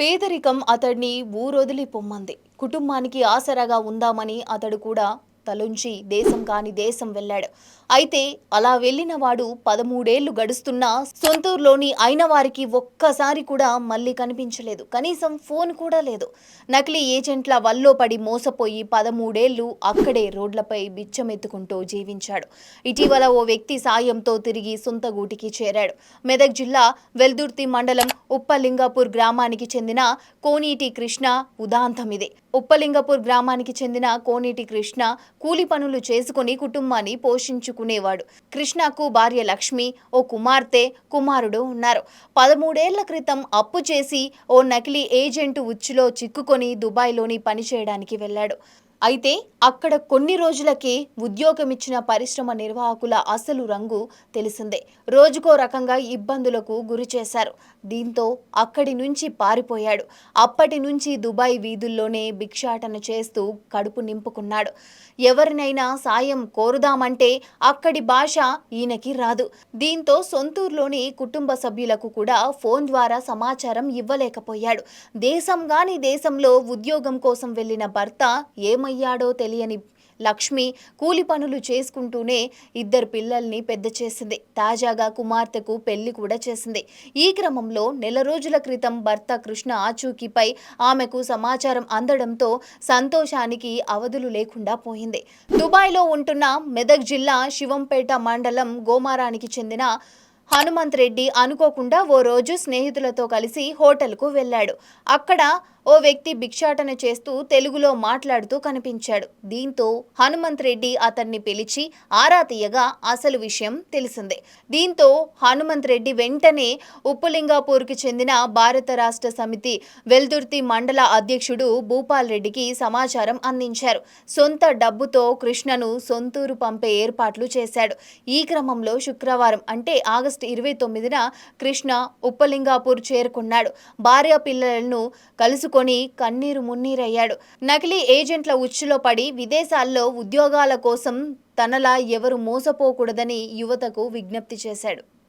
పేదరికం అతడిని ఊరొదిలి పొమ్మంది కుటుంబానికి ఆసరాగా ఉందామని అతడు కూడా తలుంచి దేశం కాని దేశం వెళ్ళాడు. అయితే అలా వెళ్ళిన వాడు పదమూడేళ్ళు గడుస్తున్నా సొంతూరులోని అయిన వారికి ఒక్కసారి కూడా మళ్ళీ కనిపించలేదు. కనీసం ఫోన్ కూడా లేదు. నకిలీ ఏజెంట్ల వల్లో పడి మోసపోయి పదమూడేళ్ళు అక్కడే రోడ్లపై బిచ్చమెత్తుకుంటూ జీవించాడు. ఇటీవల ఓ వ్యక్తి సాయంతో తిరిగి సొంత గూటికి చేరాడు. మెదక్ జిల్లా వెల్దుర్తి మండలం ఉప్పలింగాపూర్ గ్రామానికి చెందిన కోనీటి కృష్ణ ఉదాంతం ఇదే. ఉప్పలింగపూర్ గ్రామానికి చెందిన కోనేటి కృష్ణ కూలి పనులు చేసుకుని కుటుంబాన్ని పోషించుకునేవాడు. కృష్ణకు భార్య లక్ష్మి ఓ కుమార్తె కుమారుడు ఉన్నారు. పదమూడేళ్ళ క్రితం అప్పు చేసి ఓ నకిలీ ఏజెంట్ ఉచ్చులో చిక్కుకొని దుబాయ్లోని పనిచేయడానికి వెళ్ళాడు. అయితే అక్కడ కొన్ని రోజులకే ఉద్యోగమిచ్చిన పరిశ్రమ నిర్వాహకుల అసలు రంగు తెలిసిందే. రోజుకో రకంగా ఇబ్బందులకు గురి చేశారు. దీంతో అక్కడి నుంచి పారిపోయాడు. అప్పటి నుంచి దుబాయ్ వీధుల్లోనే భిక్షాటన చేస్తూ కడుపు నింపుకున్నాడు. ఎవరినైనా సాయం కోరుదామంటే అక్కడి భాష ఈయనకి రాదు. దీంతో సొంతూరులోని కుటుంబ సభ్యులకు కూడా ఫోన్ ద్వారా సమాచారం ఇవ్వలేకపోయాడు. దేశం గాని దేశంలో ఉద్యోగం కోసం వెళ్ళిన భర్త ఏమయ్యాడో తెలియని లక్ష్మి కూలి పనులు చేసుకుంటూనే ఇద్దరు పిల్లల్ని పెద్ద చేసింది. తాజాగా కుమార్తెకు పెళ్ళి కూడా చేసింది. ఈ క్రమంలో నెల రోజుల క్రితం భర్త కృష్ణ ఆచూకీపై ఆమెకు సమాచారం అందడంతో సంతోషానికి అవధులు లేకుండా పోయింది. దుబాయ్లో ఉంటున్న మెదక్ జిల్లా శివంపేట మండలం గోమారానికి చెందిన హనుమంత్ రెడ్డి అనుకోకుండా ఓ రోజు స్నేహితులతో కలిసి హోటల్కు వెళ్ళాడు. అక్కడ ఓ వ్యక్తి భిక్షాటన చేస్తూ తెలుగులో మాట్లాడుతూ కనిపించాడు. దీంతో హనుమంత్ రెడ్డి అతన్ని పిలిచి ఆరా తీయగా అసలు విషయం తెలిసిందే. దీంతో హనుమంత్ రెడ్డి వెంటనే ఉప్పులింగాపూర్కి చెందిన భారత రాష్ట్ర సమితి వెల్దుర్తి మండల అధ్యక్షుడు భూపాల్ రెడ్డికి సమాచారం అందించారు. సొంత డబ్బుతో కృష్ణను సొంతూరు పంపే ఏర్పాట్లు చేశాడు. ఈ క్రమంలో శుక్రవారం అంటే ఆగస్టు ఇరవై తొమ్మిదిన కృష్ణ ఉప్పలింగాపూర్ చేరుకున్నాడు. భార్య పిల్లలను కలుసుకొని కన్నీరు మున్నీరయ్యాడు. నకిలీ ఏజెంట్ల ఉచ్చులో పడి విదేశాల్లో ఉద్యోగాల కోసం తనలా ఎవరు మోసపోకూడదని యువతకు విజ్ఞప్తి చేశాడు.